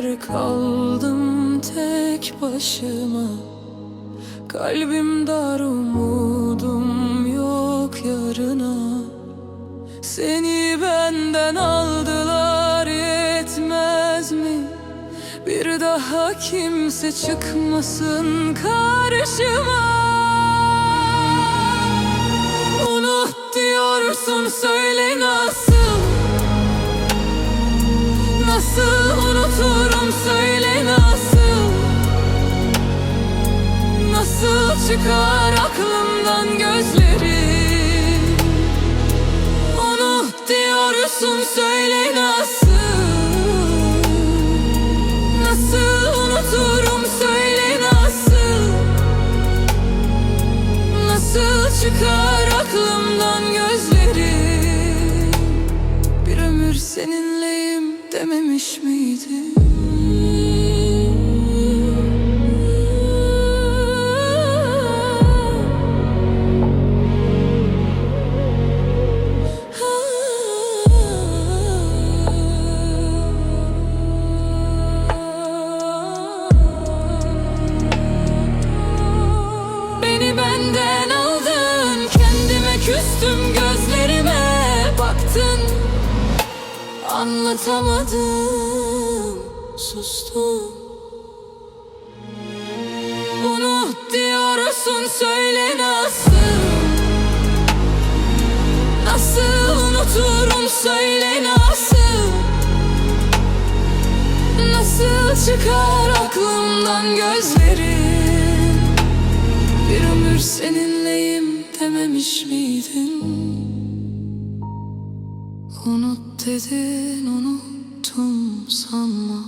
gider kaldım tek başıma. Kalbim dar umudum yok yarına. Seni benden aldılar yetmez mi? Bir daha kimse çıkmasın karşıma. Unut diyorsun söyle Nasıl çıkar aklımdan gözlerin Unut diyorsun söyle nasıl? Nasıl unuturum söyle nasıl? Nasıl çıkar aklımdan gözlerin Bir ömür seninleyim dememiş miydim Anlatamadım Sustum. Unut diyorsun söyle nasıl? Nasıl unuturum söyle nasıl? Nasıl çıkar aklımdan gözlerin Bir ömür seninleyim dememiş miydin Unut dedin unuttum sanma